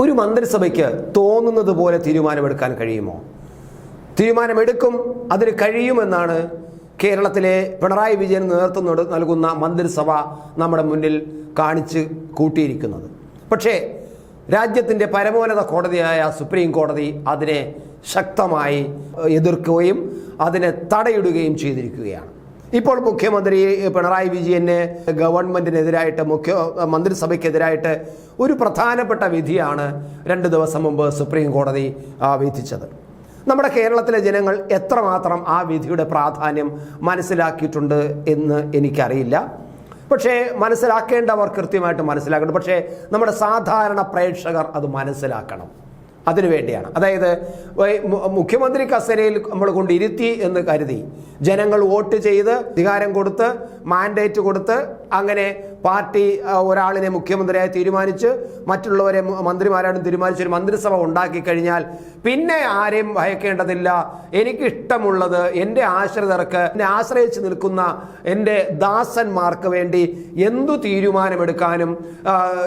ഒരു മന്ത്രിസഭയ്ക്ക് തോന്നുന്നത് പോലെ തീരുമാനമെടുക്കാൻ കഴിയുമോ? തീരുമാനമെടുക്കും അതിന് കഴിയുമെന്നാണ് കേരളത്തിലെ പിണറായി വിജയൻ നേതൃത്വം നൽകുന്ന മന്ത്രിസഭ നമ്മുടെ മുന്നിൽ കാണിച്ച് കൂട്ടിയിരിക്കുന്നത്. പക്ഷേ രാജ്യത്തിന്റെ പരമോന്നത കോടതിയായ സുപ്രീം കോടതി അതിനെ ശക്തമായി എതിർക്കുകയും അതിനെ തടയിടുകയും ചെയ്തിരിക്കുകയാണ്. ഇപ്പോൾ മുഖ്യമന്ത്രി പിണറായി വിജയന് ഗവൺമെന്റിനെതിരായിട്ട് മുഖ്യ മന്ത്രിസഭയ്ക്കെതിരായിട്ട് ഒരു പ്രധാനപ്പെട്ട വിധിയാണ് രണ്ട് ദിവസം മുമ്പ് സുപ്രീം കോടതി വിധിച്ചത്. നമ്മുടെ കേരളത്തിലെ ജനങ്ങൾ എത്രമാത്രം ആ വിധിയുടെ പ്രാധാന്യം മനസ്സിലാക്കിയിട്ടുണ്ട് എന്ന് എനിക്കറിയില്ല. പക്ഷേ മനസ്സിലാക്കേണ്ടവർ കൃത്യമായിട്ട് മനസ്സിലാക്കണം. പക്ഷേ നമ്മുടെ സാധാരണ പ്രേക്ഷകർ അത് മനസ്സിലാക്കണം. അതിനു വേണ്ടിയാണ് അതായത് മുഖ്യമന്ത്രി കസേരയിൽ നമ്മൾ കൊണ്ടിരുത്തി എന്ന് കരുതി ജനങ്ങൾ വോട്ട് ചെയ്ത് അധികാരം കൊടുത്ത് മാൻഡേറ്റ് കൊടുത്ത് അങ്ങനെ പാർട്ടി ഒരാളിനെ മുഖ്യമന്ത്രിയായി തീരുമാനിച്ച് മറ്റുള്ളവരെ മന്ത്രിമാരായിട്ടും തീരുമാനിച്ച് ഒരു മന്ത്രിസഭ ഉണ്ടാക്കി കഴിഞ്ഞാൽ പിന്നെ ആരെയും ഭയക്കേണ്ടതില്ല. എനിക്കിഷ്ടമുള്ളത് എന്റെ ആശ്രിതർക്ക് എന്നെ ആശ്രയിച്ച് നിൽക്കുന്ന എന്റെ ദാസന്മാർക്ക് വേണ്ടി എന്തു തീരുമാനമെടുക്കാനും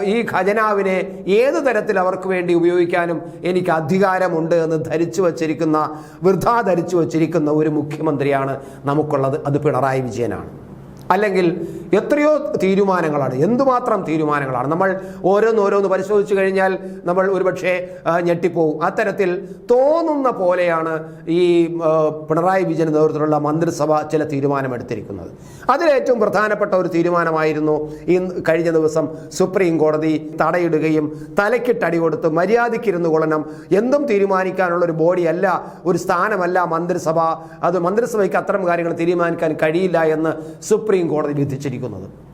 ഈ ഖജനാവിനെ ഏത് തരത്തിൽ അവർക്ക് വേണ്ടി ഉപയോഗിക്കാനും എനിക്ക് അധികാരമുണ്ട് എന്ന് ധരിച്ചു വച്ചിരിക്കുന്ന വൃഥാ ധരിച്ചു വച്ചിരിക്കുന്ന ഒരു മുഖ്യമന്ത്രിയാണ് നമുക്കുള്ളത്. അത് പിണറായി വിജയനാണ്. അല്ലെങ്കിൽ എത്രയോ തീരുമാനങ്ങളാണ്. എന്തുമാത്രം തീരുമാനങ്ങളാണ്? നമ്മൾ ഓരോന്നോരോന്ന് പരിശോധിച്ചു കഴിഞ്ഞാൽ നമ്മൾ ഒരുപക്ഷെ ഞെട്ടിപ്പോവും. അത്തരത്തിൽ തോന്നുന്ന പോലെയാണ് ഈ പിണറായി വിജയൻ നേതൃത്വത്തിലുള്ള മന്ത്രിസഭ ചില തീരുമാനമെടുത്തിരിക്കുന്നത്. അതിലേറ്റവും പ്രധാനപ്പെട്ട ഒരു തീരുമാനമായിരുന്നു ഈ കഴിഞ്ഞ ദിവസം സുപ്രീം കോടതി തടയിടുകയും തലക്കിട്ടടി കൊടുത്ത് മര്യാദയ്ക്കിരുന്ന് കൊള്ളണം. എന്തും തീരുമാനിക്കാനുള്ള ഒരു ബോഡിയല്ല ഒരു സ്ഥാനമല്ല മന്ത്രിസഭ. അത് മന്ത്രിസഭയ്ക്ക് അത്തരം കാര്യങ്ങൾ തീരുമാനിക്കാൻ കഴിയില്ല എന്ന് സുപ്രീം കോടതി വിധിച്ചിരിക്കുന്നത്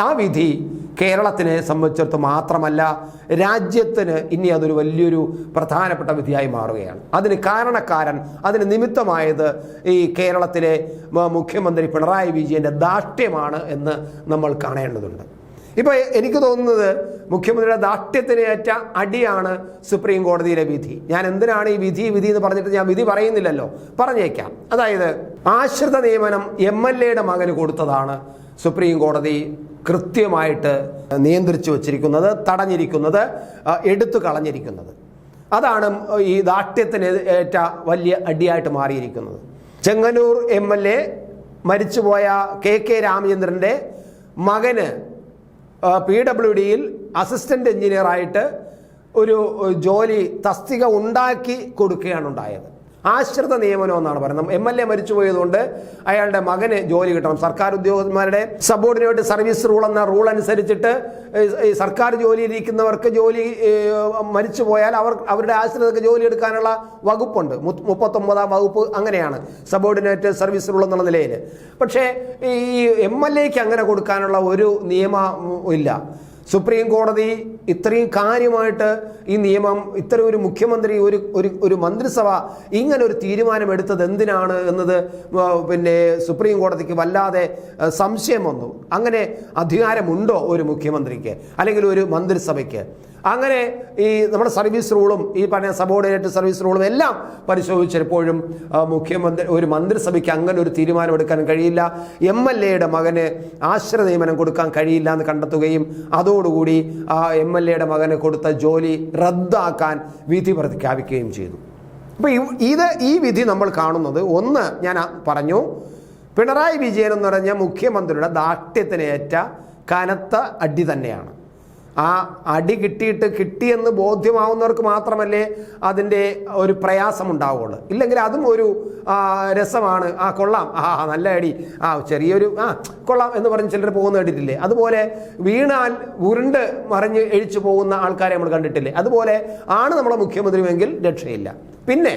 ആ വിധി കേരളത്തിനെ സംബന്ധിച്ചിടത്ത് മാത്രമല്ല രാജ്യത്തിന് ഇനി അതൊരു വലിയൊരു പ്രധാനപ്പെട്ട വിധിയായി മാറുകയാണ്. അതിന് കാരണക്കാരൻ അതിന് നിമിത്തമായത് ഈ കേരളത്തിലെ മുഖ്യമന്ത്രി പിണറായി വിജയന്റെ ദാഷ്ട്യമാണ് എന്ന് നമ്മൾ കാണേണ്ടതുണ്ട്. ഇപ്പോൾ എനിക്ക് തോന്നുന്നത് മുഖ്യമന്ത്രിയുടെ ദാഷ്ട്യത്തിന് ഏറ്റ അടിയാണ് സുപ്രീം കോടതിയിലെ വിധി. ഞാൻ എന്തിനാണ് ഈ വിധി വിധി എന്ന് പറഞ്ഞിട്ട് ഞാൻ വിധി പറയുന്നില്ലല്ലോ. പറഞ്ഞേക്കാം. അതായത് ആശ്രിത നിയമനം എം എൽ എയുടെ മകന് കൊടുത്തതാണ് സുപ്രീം കോടതി കൃത്യമായിട്ട് നിയന്ത്രിച്ചു വച്ചിരിക്കുന്നത് തടഞ്ഞിരിക്കുന്നത് എടുത്തു കളഞ്ഞിരിക്കുന്നത്. അതാണ് ഈ ദാഷ്ട്യത്തിന് ഏറ്റ വലിയ അടിയായിട്ട് മാറിയിരിക്കുന്നത്. ചെങ്ങന്നൂർ എം എൽ എ മരിച്ചുപോയ കെ കെ രാമചന്ദ്രന്റെ മകന് പി ഡബ്ല്യു ഡിയിൽ അസിസ്റ്റന്റ് എഞ്ചിനീയറായിട്ട് ഒരു ജോലി തസ്തിക ഉണ്ടാക്കി കൊടുക്കുകയാണ് ഉണ്ടായത്. ആശ്രിത നിയമനം എന്നാണ് പറയുന്നത്. എം എൽ എ മരിച്ചുപോയതുകൊണ്ട് അയാളുടെ മകന് ജോലി കിട്ടണം. സർക്കാർ ഉദ്യോഗസ്ഥന്മാരുടെ സബോർഡിനേറ്റ് സർവീസ് റൂൾ എന്ന റൂൾ അനുസരിച്ചിട്ട് ഈ സർക്കാർ ജോലിയിലിരിക്കുന്നവർക്ക് ജോലി മരിച്ചു പോയാൽ അവർ അവരുടെ ആശ്രിതർക്ക് ജോലി എടുക്കാനുള്ള വകുപ്പുണ്ട്. മുപ്പത്തൊമ്പതാം വകുപ്പ് അങ്ങനെയാണ് സബോർഡിനേറ്റ് സർവീസ് റൂൾ എന്നുള്ള നിലയിൽ പക്ഷേ ഈ എം എൽ എക്ക് അങ്ങനെ കൊടുക്കാനുള്ള ഒരു നിയമം ഇല്ല. സുപ്രീം കോടതി ഇത്രയും കാര്യമായിട്ട് ഈ നിയമം ഇത്തരം ഒരു മുഖ്യമന്ത്രി ഒരു ഒരു ഒരു മന്ത്രിസഭ ഇങ്ങനെ ഒരു തീരുമാനം എടുത്തത് എന്തിനാണ് എന്നത് പിന്നെ സുപ്രീം കോടതിക്ക് വല്ലാതെ സംശയം വന്നു. അങ്ങനെ അധികാരമുണ്ടോ ഒരു മുഖ്യമന്ത്രിക്ക്? അല്ലെങ്കിൽ ഒരു മന്ത്രിസഭയ്ക്ക്? അങ്ങനെ ഈ നമ്മുടെ സർവീസ് റൂളും ഈ പറഞ്ഞ സബോർഡിനേറ്റ് സർവീസ് റൂളും എല്ലാം പരിശോധിച്ചപ്പോഴും മുഖ്യമന്ത്രി ഒരു മന്ത്രിസഭയ്ക്ക് അങ്ങനെ ഒരു തീരുമാനമെടുക്കാൻ കഴിയില്ല. എം എൽ എയുടെ മകന് ആശ്രയ നിയമനം കൊടുക്കാൻ കഴിയില്ല എന്ന് കണ്ടെത്തുകയും അതോടുകൂടി ആ എം എൽ എയുടെ മകന് കൊടുത്ത ജോലി റദ്ദാക്കാൻ വിധി പ്രഖ്യാപിക്കുകയും ചെയ്തു. അപ്പോൾ ഇത് ഈ വിധി നമ്മൾ കാണുന്നത് ഒന്ന് ഞാൻ പറഞ്ഞു. പിണറായി വിജയൻ എന്ന് പറഞ്ഞ മുഖ്യമന്ത്രിയുടെ ദാഷ്ട്യത്തിനേറ്റ കനത്ത അടി തന്നെയാണ്. ആ അടി കിട്ടിയിട്ട് കിട്ടിയെന്ന് ബോധ്യമാവുന്നവർക്ക് മാത്രമല്ലേ അതിന്റെ ഒരു പ്രയാസം ഉണ്ടാവുകയുള്ളൂ ഇല്ലെങ്കിൽ അതും ഒരു രസമാണ്. ആ കൊള്ളാം. ആ നല്ല അടി. ആ ചെറിയൊരു ആ കൊള്ളാം എന്ന് പറഞ്ഞ് ചിലർ പോകുന്ന കണ്ടിട്ടില്ലേ? അതുപോലെ വീണാൽ ഉരുണ്ട് മറിഞ്ഞ് എഴിച്ചു പോകുന്ന ആൾക്കാരെ നമ്മൾ കണ്ടിട്ടില്ലേ? അതുപോലെ ആണ് നമ്മളെ മുഖ്യമന്ത്രിയുമെങ്കിൽ രക്ഷയില്ല. പിന്നെ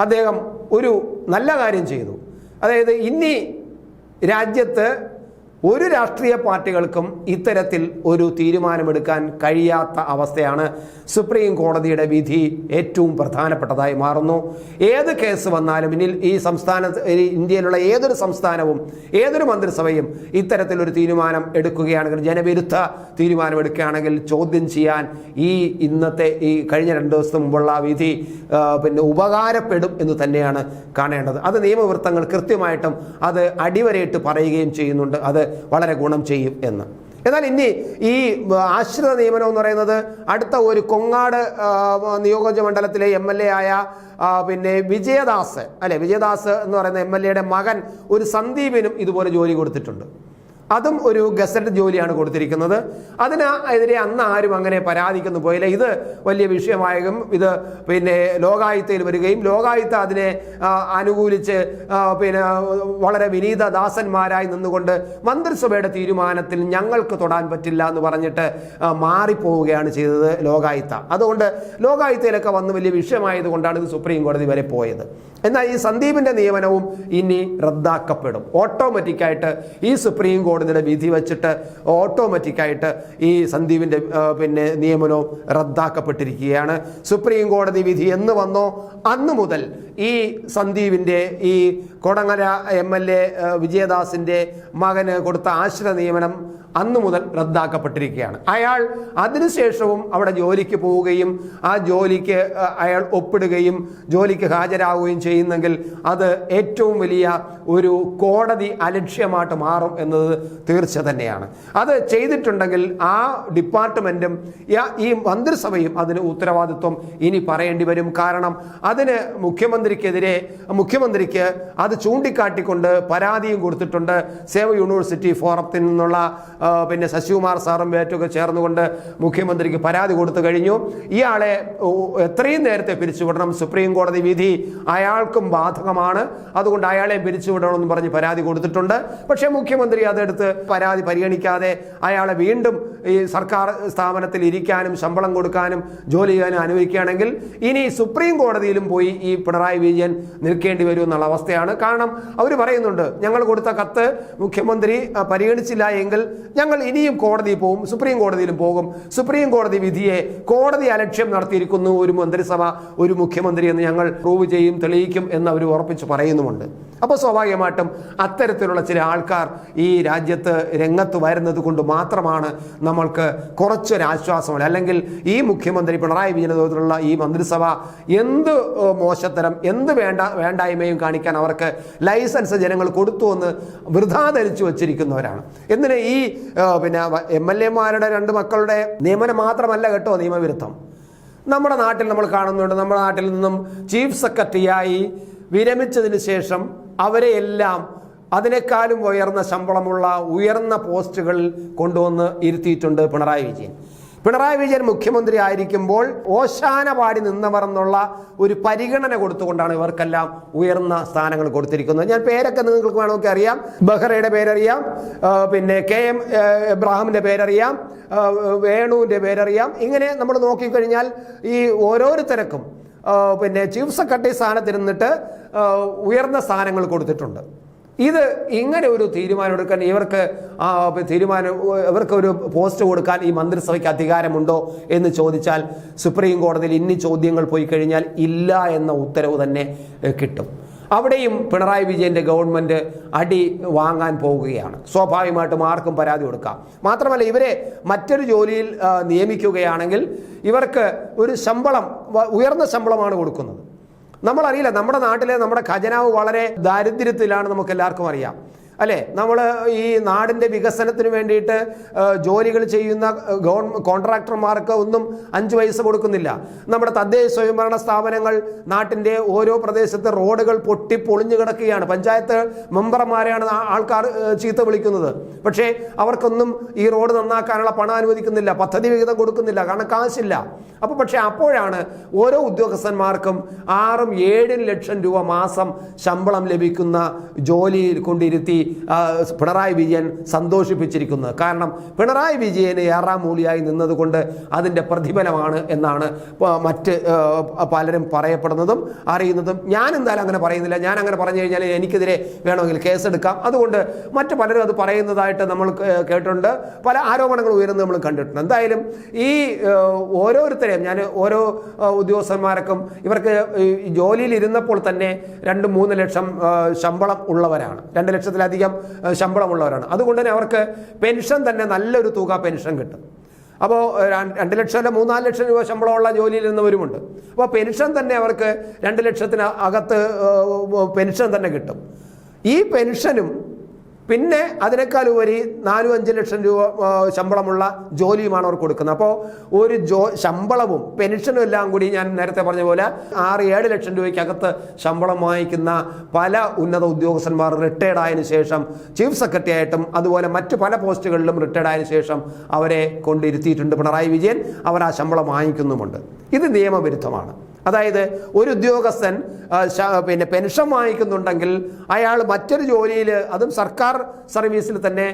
അദ്ദേഹം ഒരു നല്ല കാര്യം ചെയ്തു. അതായത് ഇനി രാജ്യത്ത് ഒരു രാഷ്ട്രീയ പാർട്ടികൾക്കും ഇത്തരത്തിൽ ഒരു തീരുമാനമെടുക്കാൻ കഴിയാത്ത അവസ്ഥയാണ് സുപ്രീം കോടതിയുടെ വിധി ഏറ്റവും പ്രധാനപ്പെട്ടതായി മാറുന്നു. ഏത് കേസ് വന്നാലും ഇനി ഈ സംസ്ഥാന ഇന്ത്യയിലുള്ള ഏതൊരു സംസ്ഥാനവും ഏതൊരു മന്ത്രിസഭയും ഇത്തരത്തിലൊരു തീരുമാനം എടുക്കുകയാണെങ്കിൽ ജനവിരുദ്ധ തീരുമാനം എടുക്കുകയാണെങ്കിൽ ചോദ്യം ചെയ്യാൻ ഈ ഇന്നത്തെ ഈ കഴിഞ്ഞ രണ്ട് ദിവസം മുമ്പുള്ള വിധി പിന്നെ ഉപകാരപ്പെടും എന്ന് തന്നെയാണ് കാണേണ്ടത്. അത് നിയമവൃത്തങ്ങൾ കൃത്യമായിട്ടും അത് അടിവരയിട്ട് പറയുകയും ചെയ്യുന്നുണ്ട്. അത് വളരെ ഗുണം ചെയ്യും എന്ന്. എന്നാൽ ഇനി ഈ ആശ്രിത നിയമനം എന്ന് പറയുന്നത് അടുത്ത ഒരു കൊങ്ങാട് നിയോജക മണ്ഡലത്തിലെ എം എൽ എ ആയ പിന്നെ വിജയദാസ് അല്ലെ? വിജയദാസ് എന്ന് പറയുന്ന എം എൽ എയുടെ മകൻ ഒരു സന്ദീപിനും ഇതുപോലെ ജോലി കൊടുത്തിട്ടുണ്ട്. അതും ഒരു ഗസറ്റ് ജോലിയാണ് കൊടുത്തിരിക്കുന്നത്. അതിനെതിരെ അന്ന് ആരും അങ്ങനെ പരാതിക്കുന്നു പോയില്ല. ഇത് വലിയ വിഷയമായും ഇത് പിന്നെ ലോകായുത്തയിൽ വരികയും ലോകായുത്ത അതിനെ അനുകൂലിച്ച് പിന്നെ വളരെ വിനീത ദാസന്മാരായി നിന്നുകൊണ്ട് മന്ത്രിസഭയുടെ തീരുമാനത്തിൽ ഞങ്ങൾക്ക് തൊടാൻ പറ്റില്ല എന്ന് പറഞ്ഞിട്ട് മാറിപ്പോവുകയാണ് ചെയ്തത് ലോകായുത്ത അതുകൊണ്ട് ലോകായുത്തയിലൊക്കെ വന്ന് വലിയ വിഷയമായത് കൊണ്ടാണ് ഇത് സുപ്രീം കോടതി വരെ പോയത്. എന്നാൽ ഈ സന്ദീപിന്റെ നിയമനവും ഇനി റദ്ദാക്കപ്പെടും. ഓട്ടോമാറ്റിക്കായിട്ട് ഈ സുപ്രീം കോടതിയുടെ വിധി വെച്ചിട്ട് ഓട്ടോമാറ്റിക്കായിട്ട് ഈ സന്ദീപിന്റെ പിന്നെ നിയമനവും റദ്ദാക്കപ്പെട്ടിരിക്കുകയാണ്. സുപ്രീം കോടതി വിധി എന്ന് വന്നോ അന്ന് മുതൽ ഈ സന്ദീപിന്റെ ഈ കൊടങ്ങര എം എൽ എ വിജയദാസിന്റെ മകന് കൊടുത്ത ആശ്രയ നിയമനം അന്നു മുതൽ റദ്ദാക്കപ്പെട്ടിരിക്കുകയാണ്. അയാൾ അതിനുശേഷവും അവിടെ ജോലിക്ക് പോവുകയും ആ ജോലിക്ക് അയാൾ ഒപ്പിടുകയും ജോലിക്ക് ഹാജരാകുകയും ചെയ്യുന്നെങ്കിൽ അത് ഏറ്റവും വലിയ ഒരു കോടതി അലക്ഷ്യമായിട്ട് മാറും എന്നത് തീർച്ച തന്നെയാണ്. അത് ചെയ്തിട്ടുണ്ടെങ്കിൽ ആ ഡിപ്പാർട്ട്മെന്റും ഈ മന്ത്രിസഭയും അതിന് ഉത്തരവാദിത്വം ഇനി പറയേണ്ടി വരും. കാരണം അതിന് മുഖ്യമന്ത്രിക്കെതിരെ മുഖ്യമന്ത്രിക്ക് അത് ചൂണ്ടിക്കാട്ടിക്കൊണ്ട് പരാതിയും കൊടുത്തിട്ടുണ്ട്. സേവ യൂണിവേഴ്സിറ്റി ഫോറത്തിൽ നിന്നുള്ള പിന്നെ ശശികുമാർ സാറും ഏറ്റവും ചേർന്നുകൊണ്ട് മുഖ്യമന്ത്രിക്ക് പരാതി കൊടുത്തു കഴിഞ്ഞു. ഇയാളെ എത്രയും നേരത്തെ പിരിച്ചുവിടണം. സുപ്രീം കോടതി വിധി അയാൾക്കും ബാധകമാണ്. അതുകൊണ്ട് അയാളെ പിരിച്ചുവിടണമെന്ന് പറഞ്ഞ് പരാതി കൊടുത്തിട്ടുണ്ട്. പക്ഷേ മുഖ്യമന്ത്രി അതെടുത്ത് പരാതി പരിഗണിക്കാതെ അയാളെ വീണ്ടും ഈ സർക്കാർ സ്ഥാപനത്തിൽ ഇരിക്കാനും ശമ്പളം കൊടുക്കാനും ജോലി ചെയ്യാനും അനുവദിക്കുകയാണെങ്കിൽ ഇനി സുപ്രീം കോടതിയിലും പോയി ഈ പിണറായി വിജയൻ നിൽക്കേണ്ടി വരും എന്നുള്ള അവസ്ഥയാണ്. കാരണം അവർ പറയുന്നുണ്ട് ഞങ്ങൾ കൊടുത്ത കത്ത് മുഖ്യമന്ത്രി പരിഗണിച്ചില്ല എങ്കിൽ ഞങ്ങൾ ഇനിയും കോടതിയിൽ പോകും സുപ്രീം കോടതിയിലും പോകും. സുപ്രീം കോടതി വിധിയെ കോടതി അലക്ഷ്യം നടത്തിയിരിക്കുന്നു. ഒരു മന്ത്രിസഭ ഒരു മുഖ്യമന്ത്രി എന്ന് ഞങ്ങൾ പ്രൂവ് ചെയ്യും തെളിയിക്കും എന്ന് അവർ ഉറപ്പിച്ച് പറയുന്നുമുണ്ട്. അപ്പോൾ സ്വാഭാവികമായിട്ടും അത്തരത്തിലുള്ള ചില ആൾക്കാർ ഈ രാജ്യത്ത് രംഗത്ത് വരുന്നത് കൊണ്ട് മാത്രമാണ് നമ്മൾക്ക് ആശ്വാസമല്ല. അല്ലെങ്കിൽ ഈ മുഖ്യമന്ത്രി പിണറായി വിജയൻ നേതൃത്വത്തിലുള്ള ഈ മന്ത്രിസഭ എന്ത് മോശത്തരം എന്ത് വേണ്ട വേണ്ടായ്മയും കാണിക്കാൻ അവർക്ക് ലൈസൻസ് ജനങ്ങൾ കൊടുത്തു എന്ന് വൃഥാ ധരിച്ചു വച്ചിരിക്കുന്നവരാണ്. എന്തിന് ഈ പിന്നെ എം എൽ എമാരുടെ രണ്ട് മക്കളുടെ നിയമനം മാത്രമല്ല കേട്ടോ നിയമവിരുദ്ധം. നമ്മുടെ നാട്ടിൽ നമ്മൾ കാണുന്നുണ്ട്. നമ്മുടെ നാട്ടിൽ നിന്നും ചീഫ് സെക്രട്ടറിയായി വിരമിച്ചതിന് ശേഷം അവരെ എല്ലാം അതിനേക്കാളും ഉയർന്ന ശമ്പളമുള്ള ഉയർന്ന പോസ്റ്റുകളിൽ കൊണ്ടുവന്ന് ഇരുത്തിയിട്ടുണ്ട് പിണറായി വിജയൻ. പിണറായി വിജയൻ മുഖ്യമന്ത്രി ആയിരിക്കുമ്പോൾ ഓശാന പാടി നിന്നവർ എന്നുള്ള ഒരു പരിഗണന കൊടുത്തുകൊണ്ടാണ് ഇവർക്കെല്ലാം ഉയർന്ന സ്ഥാനങ്ങൾ കൊടുത്തിരിക്കുന്നത്. ഞാൻ പേരൊക്കെ നിങ്ങൾക്ക് വേണമെങ്കിൽ അറിയാം. ബഹ്റയുടെ പേരറിയാം. പിന്നെ കെ എം ഇബ്രാഹിമിന്റെ പേരറിയാം. വേണുവിന്റെ പേരറിയാം. ഇങ്ങനെ നമ്മൾ നോക്കിക്കഴിഞ്ഞാൽ ഈ ഓരോരുത്തർക്കും പിന്നെ ചീഫ് സെക്രട്ടറി സ്ഥാനത്തിരുന്നിട്ട് ഉയർന്ന സ്ഥാനങ്ങൾ കൊടുത്തിട്ടുണ്ട്. ഇത് ഇങ്ങനെ ഒരു തീരുമാനം എടുക്കാൻ ഇവർക്ക് തീരുമാനം ഇവർക്ക് ഒരു പോസ്റ്റ് കൊടുക്കാൻ ഈ മന്ത്രിസഭയ്ക്ക് അധികാരമുണ്ടോ എന്ന് ചോദിച്ചാൽ സുപ്രീം കോടതിയിൽ ഇനി ചോദ്യങ്ങൾ പോയി കഴിഞ്ഞാൽ ഇല്ല എന്ന ഉത്തരവ് തന്നെ കിട്ടും. അവിടെയും പിണറായി വിജയന്റെ ഗവൺമെന്റ് അടി വാങ്ങാൻ പോവുകയാണ് സ്വാഭാവികമായിട്ടും ആർക്കും പരാതി കൊടുക്കാം. മാത്രമല്ല ഇവരെ മറ്റൊരു ജോലിയിൽ നിയമിക്കുകയാണെങ്കിൽ ഇവർക്ക് ഒരു ശമ്പളം ഉയർന്ന ശമ്പളമാണ് കൊടുക്കുന്നത്. നമ്മളറിയില്ല നമ്മുടെ നാട്ടിലെ നമ്മുടെ ഖജനാവ് വളരെ ദാരിദ്ര്യത്തിലാണ് നമുക്ക് എല്ലാവർക്കും അറിയാം. അല്ലേ? നമ്മൾ ഈ നാടിന്റെ വികസനത്തിന് വേണ്ടിയിട്ട് ജോലികൾ ചെയ്യുന്ന ഗവൺ കോൺട്രാക്ടർമാർക്ക് ഒന്നും അഞ്ച് പൈസ കൊടുക്കുന്നില്ല. നമ്മുടെ തദ്ദേശ സ്വയംഭരണ സ്ഥാപനങ്ങൾ നാട്ടിന്റെ ഓരോ പ്രദേശത്തെ റോഡുകൾ പൊട്ടി പൊളിഞ്ഞു കിടക്കുകയാണ്. പഞ്ചായത്ത് മെമ്പർമാരെയാണ് ആൾക്കാർ ചീത്ത വിളിക്കുന്നത്. പക്ഷേ അവർക്കൊന്നും ഈ റോഡ് നന്നാക്കാനുള്ള പണം അനുവദിക്കുന്നില്ല പദ്ധതി വിഹിതം കൊടുക്കുന്നില്ല കാരണം കാശില്ല. അപ്പോൾ പക്ഷേ അപ്പോഴാണ് ഓരോ ഉദ്യോഗസ്ഥന്മാർക്കും ആറും ഏഴും ലക്ഷം രൂപ മാസം ശമ്പളം ലഭിക്കുന്ന ജോലിയിൽ കൊണ്ടിരുത്തി പിണറായി വിജയൻ സന്തോഷിപ്പിച്ചിരിക്കുന്നത്. കാരണം പിണറായി വിജയന് ഏറാം മൂലിയായി നിന്നതുകൊണ്ട് അതിന്റെ പ്രതിഫലമാണ് എന്നാണ് മറ്റ് പലരും പറയപ്പെടുന്നതും അറിയുന്നതും. ഞാൻ എന്തായാലും അങ്ങനെ പറയുന്നില്ല. ഞാൻ അങ്ങനെ പറഞ്ഞു കഴിഞ്ഞാൽ എനിക്കെതിരെ വേണമെങ്കിൽ കേസെടുക്കാം. അതുകൊണ്ട് മറ്റ് പലരും അത് പറയുന്നതായിട്ട് നമ്മൾ കേട്ടിട്ടുണ്ട്. പല ആരോപണങ്ങൾ ഉയരുന്നത് നമ്മൾ കണ്ടിട്ടുണ്ട്. എന്തായാലും ഈ ഓരോരുത്തരെയും ഞാൻ ഓരോ ഉദ്യോഗസ്ഥന്മാർക്കും ഇവർക്ക് ജോലിയിൽ ഇരുന്നപ്പോൾ തന്നെ രണ്ട് മൂന്ന് ലക്ഷം ശമ്പളം ഉള്ളവരാണ്. രണ്ട് ലക്ഷത്തിലധികം ഏഹ്, ശമ്പളമുള്ളവരാണ്. അതുകൊണ്ട് തന്നെ അവർക്ക് പെൻഷൻ തന്നെ നല്ലൊരു തുക പെൻഷൻ കിട്ടും. അപ്പോൾ രണ്ട് ലക്ഷം അല്ല മൂന്നാൽ ലക്ഷം രൂപ ശമ്പളമുള്ള ജോലിയിൽ നിന്നവരുമുണ്ട്. അപ്പോൾ പെൻഷൻ തന്നെ അവർക്ക് രണ്ട് ലക്ഷത്തിന് അകത്ത് പെൻഷൻ തന്നെ കിട്ടും. ഈ പെൻഷനും പിന്നെ അതിനേക്കാൾ ഉപരി നാലും അഞ്ച് ലക്ഷം രൂപ ശമ്പളമുള്ള ജോലിയുമാണ് അവർ കൊടുക്കുന്നത്. അപ്പോൾ ഒരു ജോ ശമ്പളവും പെൻഷനും എല്ലാം കൂടി ഞാൻ നേരത്തെ പറഞ്ഞ പോലെ ആറ് ഏഴ് ലക്ഷം രൂപയ്ക്കകത്ത് ശമ്പളം വാങ്ങിക്കുന്ന പല ഉന്നത ഉദ്യോഗസ്ഥന്മാർ റിട്ടയർഡ് ആയതിനു ശേഷം ചീഫ് സെക്രട്ടറി ആയിട്ടും അതുപോലെ മറ്റു പല പോസ്റ്റുകളിലും റിട്ടയർഡ് ആയതിനു ശേഷം അവരെ കൊണ്ടിരുത്തിയിട്ടുണ്ട് പിണറായി വിജയൻ. അവർ ആ ശമ്പളം വാങ്ങിക്കുന്നുമുണ്ട്. ഇത് നിയമവിരുദ്ധമാണ്. അതായത് ഒരു ഉദ്യോഗസ്ഥൻ പിന്നെ പെൻഷൻ വാങ്ങിക്കുന്നുണ്ടെങ്കിൽ അയാൾ മറ്റൊരു ജോലിയിൽ അതും സർക്കാർ സർവീസിൽ തന്നെ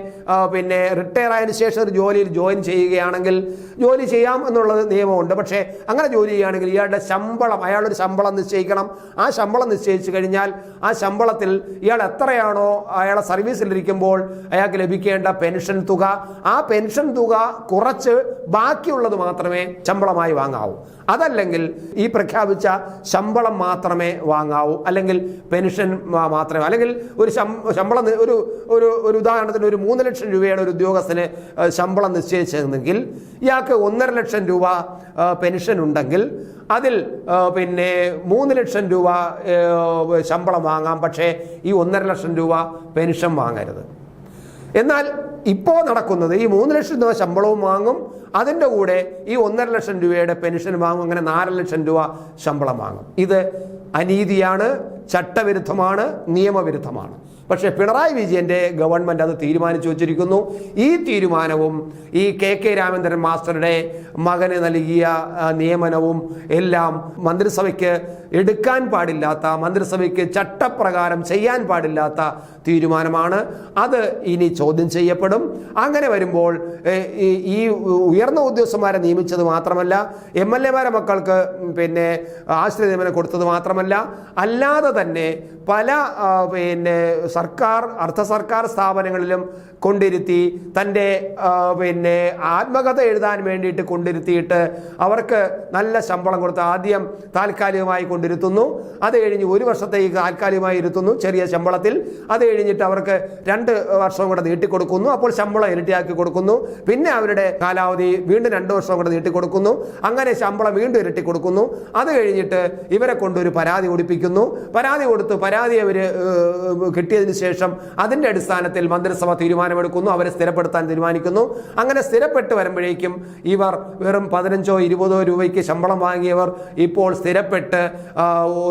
പിന്നെ റിട്ടയർ ആയതിനു ശേഷം ഒരു ജോലിയിൽ ജോയിൻ ചെയ്യുകയാണെങ്കിൽ ജോലി ചെയ്യാം എന്നുള്ളത് നിയമമുണ്ട്. പക്ഷേ അങ്ങനെ ജോലി ചെയ്യുകയാണെങ്കിൽ ഇയാളുടെ ശമ്പളം അയാളൊരു ശമ്പളം നിശ്ചയിക്കണം. ആ ശമ്പളം നിശ്ചയിച്ചു കഴിഞ്ഞാൽ ആ ശമ്പളത്തിൽ ഇയാൾ എത്രയാണോ അയാളെ സർവീസിലിരിക്കുമ്പോൾ അയാൾക്ക് ലഭിക്കേണ്ട പെൻഷൻ തുക. ആ പെൻഷൻ തുക കുറച്ച് ബാക്കിയുള്ളത് മാത്രമേ ശമ്പളമായി വാങ്ങാവൂ. അതല്ലെങ്കിൽ ഈ പ്രഖ്യാപിച്ച ശമ്പളം മാത്രമേ വാങ്ങാവൂ. അല്ലെങ്കിൽ പെൻഷൻ മാത്രമേ. അല്ലെങ്കിൽ ഒരു ശമ്പളം ഒരു ഒരു ഒരു ഉദാഹരണത്തിന് ഒരു മൂന്ന് ലക്ഷം രൂപയുടെ ഒരു ഉദ്യോഗസ്ഥന് ശമ്പളം നിശ്ചയിച്ചതെങ്കിൽ ഇയാൾക്ക് ഒന്നര ലക്ഷം രൂപ പെൻഷൻ ഉണ്ടെങ്കിൽ അതിൽ പിന്നെ മൂന്ന് ലക്ഷം രൂപ ശമ്പളം വാങ്ങാം. പക്ഷേ ഈ ഒന്നര ലക്ഷം രൂപ പെൻഷൻ വാങ്ങരുത്. എന്നാൽ ഇപ്പോൾ നടക്കുന്നത് ഈ മൂന്ന് ലക്ഷം രൂപ ശമ്പളവും വാങ്ങും അതിന്റെ കൂടെ ഈ ഒന്നര ലക്ഷം രൂപയുടെ പെൻഷൻ വാങ്ങും അങ്ങനെ നാല് ലക്ഷം രൂപ ശമ്പളം വാങ്ങും. ഇത് അനീതിയാണ് ചട്ടവിരുദ്ധമാണ് നിയമവിരുദ്ധമാണ്. പക്ഷേ പിണറായി വിജയന്റെ ഗവൺമെന്റ് അത് തീരുമാനിച്ചു വച്ചിരിക്കുന്നു. ഈ തീരുമാനവും ഈ കെ കെ രാമേന്ദ്രൻ മാസ്റ്ററുടെ മകന് നൽകിയ നിയമനവും എല്ലാം മന്ത്രിസഭയ്ക്ക് എടുക്കാൻ പാടില്ലാത്ത മന്ത്രിസഭയ്ക്ക് ചട്ടപ്രകാരം ചെയ്യാൻ പാടില്ലാത്ത തീരുമാനമാണ്. അത് ഇനി ചോദ്യം ചെയ്യപ്പെടും. അങ്ങനെ വരുമ്പോൾ ഈ ഉയർന്ന ഉദ്യോഗസ്ഥന്മാരെ നിയമിച്ചത് മാത്രമല്ല എം എൽ എമാരെ മക്കൾക്ക് പിന്നെ ആശ്രയ നിയമനം കൊടുത്തത് മാത്രമല്ല അല്ലാതെ തന്നെ പല പിന്നെ സർക്കാർ അർദ്ധ സർക്കാർ സ്ഥാപനങ്ങളിലും കൊണ്ടിരുത്തി തന്റെ പിന്നെ ആത്മകഥ എഴുതാൻ വേണ്ടിയിട്ട് കൊണ്ടിരുത്തിയിട്ട് അവർക്ക് നല്ല ശമ്പളം കൊടുത്ത് ആദ്യം താൽക്കാലികമായി കൊണ്ടിരുത്തുന്നു. അത് കഴിഞ്ഞ് ഒരു വർഷത്തേക്ക് താൽക്കാലികമായി ഇരുത്തുന്നു ചെറിയ ശമ്പളത്തിൽ. അത് കഴിഞ്ഞിട്ട് അവർക്ക് രണ്ട് വർഷം കൂടെ നീട്ടിക്കൊടുക്കുന്നു. അപ്പോൾ ശമ്പളം ഇരട്ടിയാക്കി കൊടുക്കുന്നു. പിന്നെ അവരുടെ കാലാവധി വീണ്ടും രണ്ട് വർഷം കൂടെ നീട്ടിക്കൊടുക്കുന്നു. അങ്ങനെ ശമ്പളം വീണ്ടും ഇരട്ടി കൊടുക്കുന്നു അത് കഴിഞ്ഞിട്ട് ഇവരെ കൊണ്ടൊരു പരാതി ഓടിപ്പിക്കുന്നു പരാതി കൊടുത്ത് പരാതി അവർ കിട്ടിയതിന് ശേഷം അതിന്റെ അടിസ്ഥാനത്തിൽ മന്ത്രിസഭ തീരുമാനമെടുക്കുന്നു അവരെ സ്ഥിരപ്പെടുത്താൻ തീരുമാനിക്കുന്നു. അങ്ങനെ സ്ഥിരപ്പെട്ട് വരുമ്പോഴേക്കും ഇവർ വെറും പതിനഞ്ചോ ഇരുപതോ രൂപയ്ക്ക് ശമ്പളം വാങ്ങിയവർ ഇപ്പോൾ സ്ഥിരപ്പെട്ട്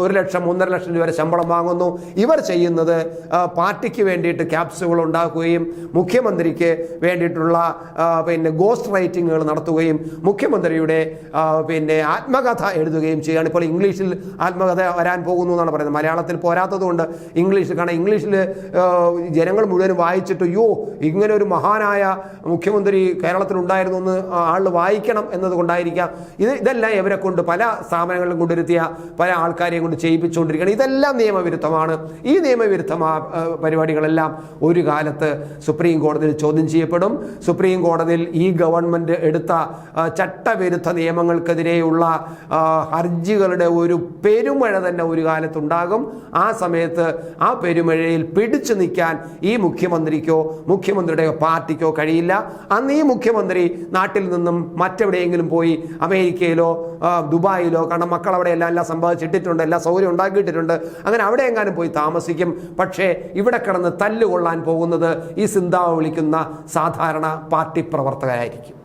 ഒരു ലക്ഷം ഒന്നര ലക്ഷം രൂപ വരെ ശമ്പളം വാങ്ങുന്നു. ഇവർ ചെയ്യുന്നത് പാർട്ടിക്ക് വേണ്ടിയിട്ട് ക്യാപ്സുകൾ ഉണ്ടാക്കുകയും മുഖ്യമന്ത്രിക്ക് വേണ്ടിയിട്ടുള്ള പിന്നെ ഗോസ്റ്റ് റൈറ്റിങ്ങുകൾ നടത്തുകയും മുഖ്യമന്ത്രിയുടെ പിന്നെ ആത്മകഥ എഴുതുകയും ചെയ്യുകയാണ് ഇപ്പോൾ ഇംഗ്ലീഷിൽ ആത്മകഥ വരാൻ പോകുന്നു എന്നാണ് പറയുന്നത്. മലയാളത്തിൽ പോരാത്തതുകൊണ്ട് ഇംഗ്ലീഷിൽ കാരണം ഇംഗ്ലീഷിൽ ജനങ്ങൾ മുഴുവൻ വായിച്ചിട്ട് യോ ഇങ്ങനെ ഒരു മഹാനായ മുഖ്യമന്ത്രി കേരളത്തിൽ ഉണ്ടായിരുന്നു എന്ന് ആൾ വായിക്കണം എന്നതുകൊണ്ടായിരിക്കാം ഇത് ഇതെല്ലാം ഇവരെ കൊണ്ട് പല സ്ഥാപനങ്ങളിലും കൊണ്ടിരുത്തിയ പല ആൾക്കാരെയും കൊണ്ട് ചെയ്യിപ്പിച്ചുകൊണ്ടിരിക്കുകയാണ്. ഇതെല്ലാം നിയമവിരുദ്ധമാണ്. ഈ നിയമവിരുദ്ധ പരിപാടികളെല്ലാം ഒരു കാലത്ത് സുപ്രീം കോടതിയിൽ ചോദ്യം ചെയ്യപ്പെടും. സുപ്രീം കോടതിയിൽ ഈ ഗവൺമെന്റ് എടുത്ത ചട്ടവിരുദ്ധ നിയമങ്ങൾക്കെതിരെയുള്ള ഹർജികളുടെ ഒരു പെരുമഴ തന്നെ ഒരു കാലത്തുണ്ടാകും. ആ സമയത്ത് ആ പെരുമഴയിൽ പിടിച്ചു നിൽക്കാൻ ഈ മുഖ്യമന്ത്രിക്കോ മുഖ്യമന്ത്രിയുടെ പാർട്ടിക്കോ കഴിയില്ല. അന്ന് ഈ മുഖ്യമന്ത്രി നാട്ടിൽ നിന്നും മറ്റെവിടെയെങ്കിലും പോയി അമേരിക്കയിലോ ദുബായിലോ കാരണം മക്കൾ അവിടെ എല്ലാം എല്ലാം സമ്പാദിച്ചിട്ടിട്ടുണ്ട് എല്ലാ സൗകര്യം ഉണ്ടാക്കിയിട്ടിട്ടുണ്ട്. അങ്ങനെ അവിടെ എങ്ങാനും പോയി താമസിക്കും. പക്ഷേ ഇവിടെ കിടന്ന് തല്ലുകൊള്ളാൻ പോകുന്നത് ഈ സിന്താവ് വിളിക്കുന്ന സാധാരണ പാർട്ടി പ്രവർത്തകരായിരിക്കും.